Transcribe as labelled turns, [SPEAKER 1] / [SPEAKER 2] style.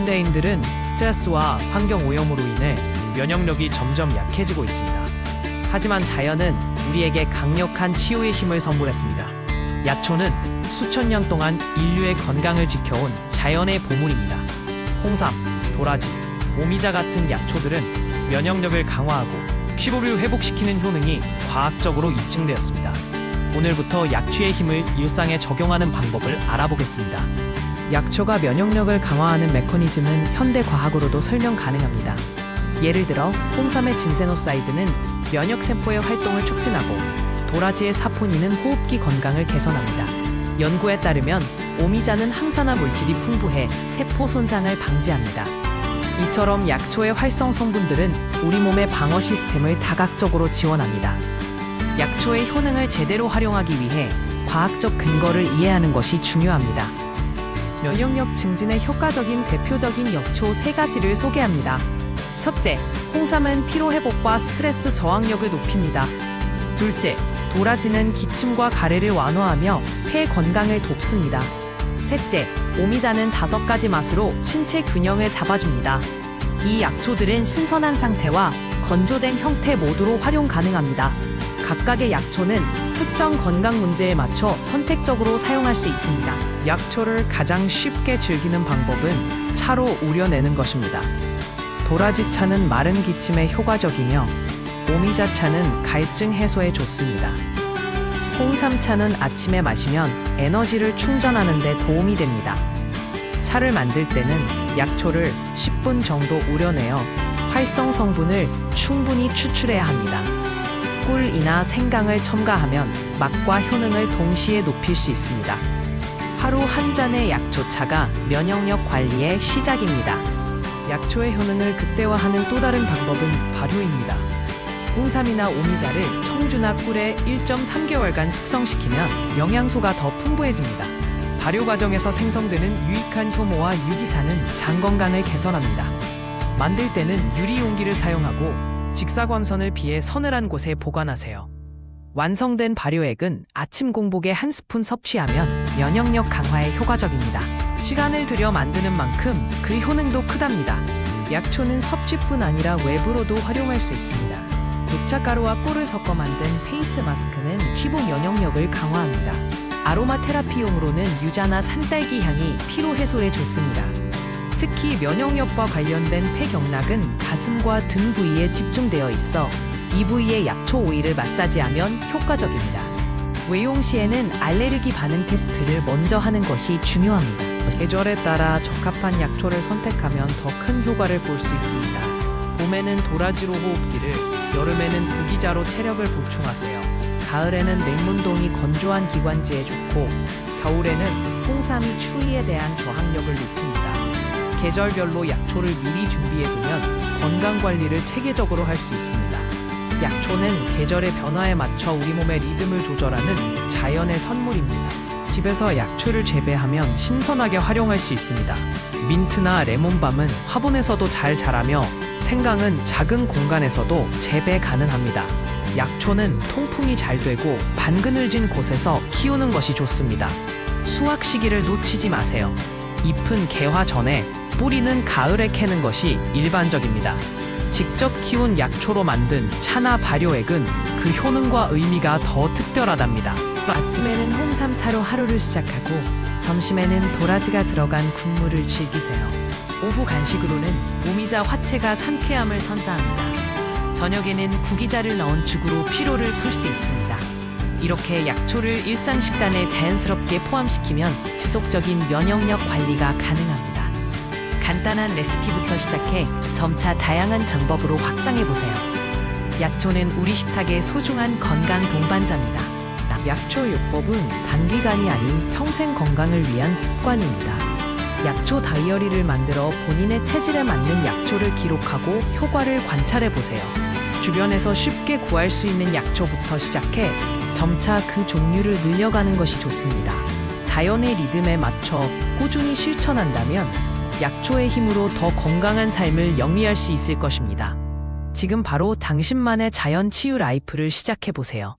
[SPEAKER 1] 현대인들은 스트레스와 환경 오염으로 인해 면역력이 점점 약해지고 있습니다. 하지만 자연은 우리에게 강력한 치유의 힘을 선물했습니다. 약초는 수천 년 동안 인류의 건강을 지켜온 자연의 보물입니다. 홍삼, 도라지, 오미자 같은 약초들은 면역력을 강화하고 피로를 회복시키는 효능이 과학적으로 입증되었습니다. 오늘부터 약취의 힘을 일상에 적용하는 방법을 알아보겠습니다. 약초가 면역력을 강화하는 메커니즘은 현대 과학으로도 설명 가능합니다. 예를 들어 홍삼의 진세노사이드는 면역 세포의 활동을 촉진하고 도라지의 사포닌은 호흡기 건강을 개선합니다. 연구에 따르면 오미자는 항산화 물질이 풍부해 세포 손상을 방지합니다. 이처럼 약초의 활성 성분들은 우리 몸의 방어 시스템을 다각적으로 지원합니다. 약초의 효능을 제대로 활용하기 위해 과학적 근거를 이해하는 것이 중요합니다. 면역력 증진에 효과적인 대표적인 약초 세 가지를 소개합니다. 첫째, 홍삼은 피로 회복과 스트레스 저항력을 높입니다. 둘째, 도라지는 기침과 가래를 완화하며 폐 건강을 돕습니다. 셋째, 오미자는 다섯 가지 맛으로 신체 균형을 잡아줍니다. 이 약초들은 신선한 상태와 건조된 형태 모두로 활용 가능합니다. 각각의 약초는 특정 건강 문제에 맞춰 선택적으로 사용할 수 있습니다. 약초를 가장 쉽게 즐기는 방법은 차로 우려내는 것입니다. 도라지 차는 마른 기침에 효과적이며 오미자 차는 갈증 해소에 좋습니다. 홍삼 차는 아침에 마시면 에너지를 충전하는 데 도움이 됩니다. 차를 만들 때는 약초를 10분 정도 우려내어 활성 성분을 충분히 추출해야 합니다. 꿀이나 생강을 첨가하면 맛과 효능을 동시에 높일 수 있습니다. 하루 한 잔의 약초차가 면역력 관리의 시작입니다. 약초의 효능을 극대화하는 또 다른 방법은 발효입니다. 홍삼이나 오미자를 청주나 꿀에 1.3개월간 숙성시키면 영양소가 더 풍부해집니다. 발효 과정에서 생성되는 유익한 효모와 유기산은 장 건강을 개선합니다. 만들 때는 유리 용기를 사용하고 직사광선을 피해 서늘한 곳에 보관하세요. 완성된 발효액은 아침 공복에 한 스푼 섭취하면 면역력 강화에 효과적입니다. 시간을 들여 만드는 만큼 그 효능도 크답니다. 약초는 섭취뿐 아니라 외부로도 활용할 수 있습니다. 녹차가루와 꿀을 섞어 만든 페이스 마스크는 피부 면역력을 강화합니다. 아로마 테라피용으로는 유자나 산딸기 향이 피로 해소에 좋습니다. 특히 면역력과 관련된 폐경락은 가슴과 등 부위에 집중되어 있어 이 부위에 약초 오일을 마사지하면 효과적입니다. 외용 시에는 알레르기 반응 테스트를 먼저 하는 것이 중요합니다. 계절에 따라 적합한 약초를 선택하면 더 큰 효과를 볼 수 있습니다. 봄에는 도라지로 호흡기를, 여름에는 구기자로 체력을 보충하세요. 가을에는 맹문동이 건조한 기관지에 좋고, 겨울에는 홍삼이 추위에 대한 저항력을 높입니다. 계절별로 약초를 미리 준비해두면 건강 관리를 체계적으로 할 수 있습니다. 약초는 계절의 변화에 맞춰 우리 몸의 리듬을 조절하는 자연의 선물입니다. 집에서 약초를 재배하면 신선하게 활용할 수 있습니다. 민트나 레몬밤은 화분에서도 잘 자라며 생강은 작은 공간에서도 재배 가능합니다. 약초는 통풍이 잘 되고 반그늘진 곳에서 키우는 것이 좋습니다. 수확 시기를 놓치지 마세요. 잎은 개화 전에 뿌리는 가을에 캐는 것이 일반적입니다. 직접 키운 약초로 만든 차나 발효액은 그 효능과 의미가 더 특별하답니다. 아침에는 홍삼차로 하루를 시작하고 점심에는 도라지가 들어간 국물을 즐기세요. 오후 간식으로는 오미자 화채가 상쾌함을 선사합니다. 저녁에는 구기자를 넣은 죽으로 피로를 풀 수 있습니다. 이렇게 약초를 일상 식단에 자연스럽게 포함시키면 지속적인 면역력 관리가 가능합니다. 간단한 레시피부터 시작해 점차 다양한 방법으로 확장해 보세요. 약초는 우리 식탁의 소중한 건강 동반자입니다. 약초 요법은 단기간이 아닌 평생 건강을 위한 습관입니다. 약초 다이어리를 만들어 본인의 체질에 맞는 약초를 기록하고 효과를 관찰해 보세요. 주변에서 쉽게 구할 수 있는 약초부터 시작해 점차 그 종류를 늘려가는 것이 좋습니다. 자연의 리듬에 맞춰 꾸준히 실천한다면 약초의 힘으로 더 건강한 삶을 영위할 수 있을 것입니다. 지금 바로 당신만의 자연 치유 라이프를 시작해 보세요.